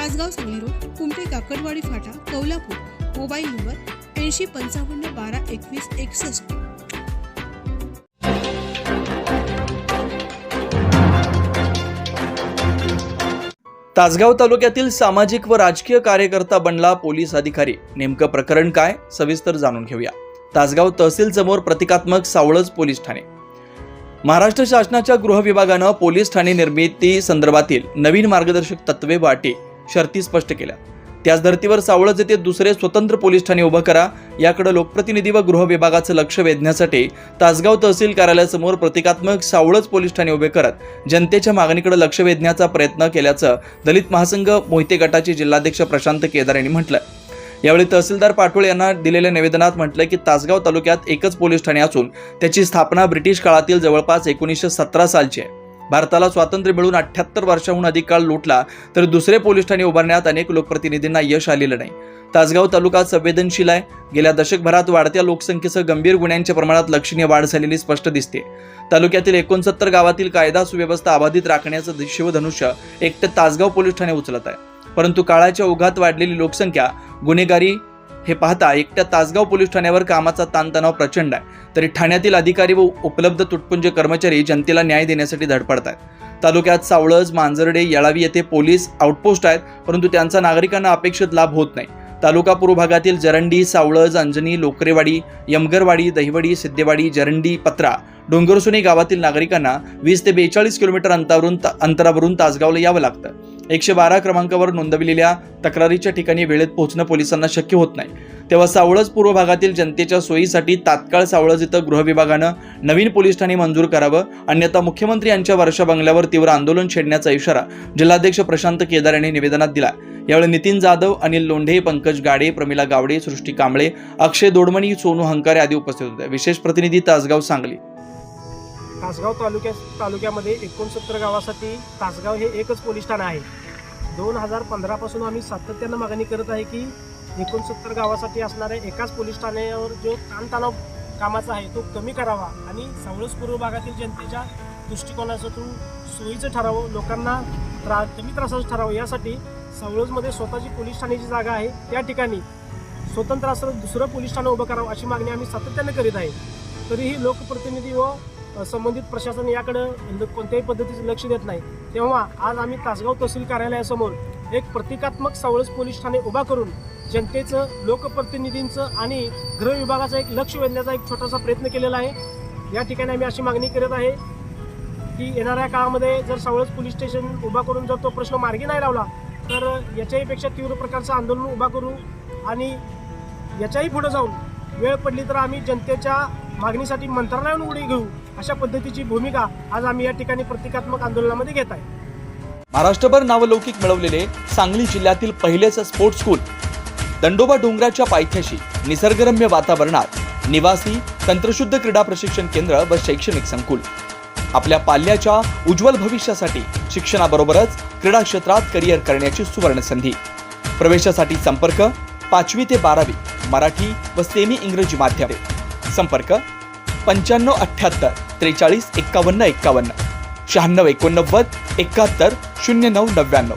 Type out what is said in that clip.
Tasgaon Sangli road Kumthe Kakadwadi फाटा Kolhapur mobile number ऐंशी पंचावन्न बारा एकवीस एकसष्ट. तासगाव तालुक्यातील सामाजिक व राजकीय कार्यकर्ता बनला पोलीस अधिकारी. नेमकं प्रकरण काय सविस्तर जाणून घेऊया. तासगाव तहसील समोर प्रतिकात्मक सावळज पोलीस ठाणे. महाराष्ट्र शासनाच्या गृह विभागानं पोलीस ठाणे निर्मिती संदर्भातील नवीन मार्गदर्शक तत्वे वाटे शर्ती स्पष्ट केल्या. त्याच धर्तीवर सावळज येथे दुसरे स्वतंत्र पोलीस ठाणे उभं करा याकडे लोकप्रतिनिधी व गृह विभागाचं लक्ष वेधण्यासाठी तासगाव तहसील कार्यालयासमोर प्रतिकात्मक सावळज पोलीस ठाणे उभे करत जनतेच्या मागणीकडे लक्ष वेधण्याचा प्रयत्न केल्याचं दलित महासंघ मोहिते गटाचे जिल्हाध्यक्ष प्रशांत केदार यांनी म्हटलं यावेळी तहसीलदार पाटोळे यांना दिलेल्या निवेदनात म्हटलं की तासगाव तालुक्यात एकच पोलीस ठाणे असून त्याची स्थापना ब्रिटिश काळातील जवळपास एकोणीसशे सतरा सालची आहे. भारताला स्वातंत्र्य मिळून अठ्ठ्याहत्तर वर्षाहून अधिक काळ लुटला तर दुसरे पोलीस ठाणे उभारण्यात अनेक लोकप्रतिनिधींना यश आलेलं नाही. तासगाव तालुका संवेदनशील आहे. गेल्या दशकभरात वाढत्या लोकसंख्येसह गंभीर गुन्ह्यांच्या प्रमाणात लक्षणीय वाढ झालेली स्पष्ट दिसते. तालुक्यातील एकोणसत्तर गावातील कायदा सुव्यवस्था अबाधित राखण्याचं शिवधनुष्य एकटं तासगाव पोलीस ठाणे उचलत आहे. परंतु काळाच्या ओघात वाढलेली लोकसंख्या गुन्हेगारी हे पाहता एकट्या तासगाव पोलीस ठाण्यावर कामाचा ताणतणाव प्रचंड आहे. तरी ठाण्यातील अधिकारी व उपलब्ध तुटपुंज कर्मचारी जनतेला न्याय देण्यासाठी धडपडत आहेत. तालुक्यात सावळज मांजर्डे येळावी येथे पोलीस आउटपोस्ट आहेत परंतु त्यांचा नागरिकांना अपेक्षित लाभ होत नाही. तालुका पूर्व भागातील जरंडी सावळज अंजनी लोकरेवाडी यमगरवाडी दहिवडी सिद्धेवाडी जरंडी पत्रा डोंगरसुनी गावातील नागरिकांना वीस ते बेचाळीस किलोमीटर अंतरावरून अंतरावरून तासगावला यावं लागतं. एकशे बारा क्रमांकावर नोंदविलेल्या तक्रारीच्या ठिकाणी वेळेत पोहोचणं पोलिसांना शक्य होत नाही. तेव्हा सावळज पूर्व भागातील जनतेच्या सोयीसाठी तात्काळ सावळज इथं गृह विभागानं नवीन पोलीस ठाणे मंजूर करावं अन्यथा मुख्यमंत्री यांच्या वर्षा बंगल्यावर तीव्र आंदोलन छेडण्याचा इशारा जिल्हाध्यक्ष प्रशांत केदार यांनी निवेदनात दिला. यावेळी नितीन जाधव अनिल लोंढे पंकज गाडे प्रमिला गावडे सृष्टी कांबळे अक्षय दोडमणी सोनू हंकारे आदी उपस्थित होते. विशेष प्रतिनिधी तासगाव सांगली. तासगाव तालुक्या तालुक्यामध्ये एकोणसत्तर गावासाठी तासगाव हे एकच पोलीस ठाणं आहे. दोन हजार पंधरापासून आम्ही सातत्यानं मागणी करत आहे की एकोणसत्तर गावासाठी असणाऱ्या एकाच पोलीस ठाण्यावर जो ताणतणाव कामाचा आहे तो कमी करावा आणि सावळस पूर्व भागातील जनतेच्या दृष्टिकोनातून सोयीचं ठरावं लोकांना त्रा कमी त्रासाचं ठरावं. यासाठी सावळजमध्ये स्वतःची पोलीस ठाण्याची जागा आहे. त्या ठिकाणी स्वतंत्र असं दुसरं पोलीस ठाणं उभं करावं अशी मागणी आम्ही सातत्यानं करीत आहे. तरीही लोकप्रतिनिधी व संबंधित प्रशासन याकडं ल- कोणत्याही पद्धतीचं लक्ष देत नाही. तेव्हा आज आम्ही तासगाव तहसील कार्यालयासमोर एक प्रतिकात्मक सावळस पोलीस ठाणे उभा करून जनतेचं लोकप्रतिनिधींचं आणि गृह विभागाचं एक लक्ष वेधण्याचा एक छोटासा प्रयत्न केलेला आहे. या ठिकाणी आम्ही अशी मागणी करत आहे की येणाऱ्या काळामध्ये जर सावळस पोलीस स्टेशन उभा करून जर तो प्रश्न मार्गी नाही लावला तर याच्याही पेक्षा तीव्र प्रकारचं आंदोलन उभा करू आणि याच्याही पुढे जाऊन वेळ पडली तर आम्ही जनतेच्या मागणीसाठी मंत्रालयाहून उडी घेऊ. अशा पद्धतीची भूमिका आज आम्ही या ठिकाणी प्रतिकात्मक आंदोलनामध्ये घेत आहे. महाराष्ट्रभर नावलौकिक मिळवलेले सांगली जिल्ह्यातील पहिलेच स्पोर्ट्स स्कूल दंडोबा डोंगराच्या पायथ्याशी निसर्गरम्य वातावरणात निवासी तंत्रशुद्ध क्रीडा प्रशिक्षण केंद्र व शैक्षणिक संकुल. आपल्या पाल्याच्या उज्ज्वल भविष्यासाठी शिक्षणाबरोबरच क्रीडा क्षेत्रात करिअर करण्याची सुवर्ण संधी प्रवेशासाठी संपर्क पाचवी ते बारावी मराठी व सेमी इंग्रजी माध्यम. संपर्क पंच्याण्णव अठ्ठ्याहत्तर त्रेचाळीस एक्कावन्न एक्कावन्न शहाण्णव एकोणनव्वद एकाहत्तर शून्य नऊ नव्याण्णव.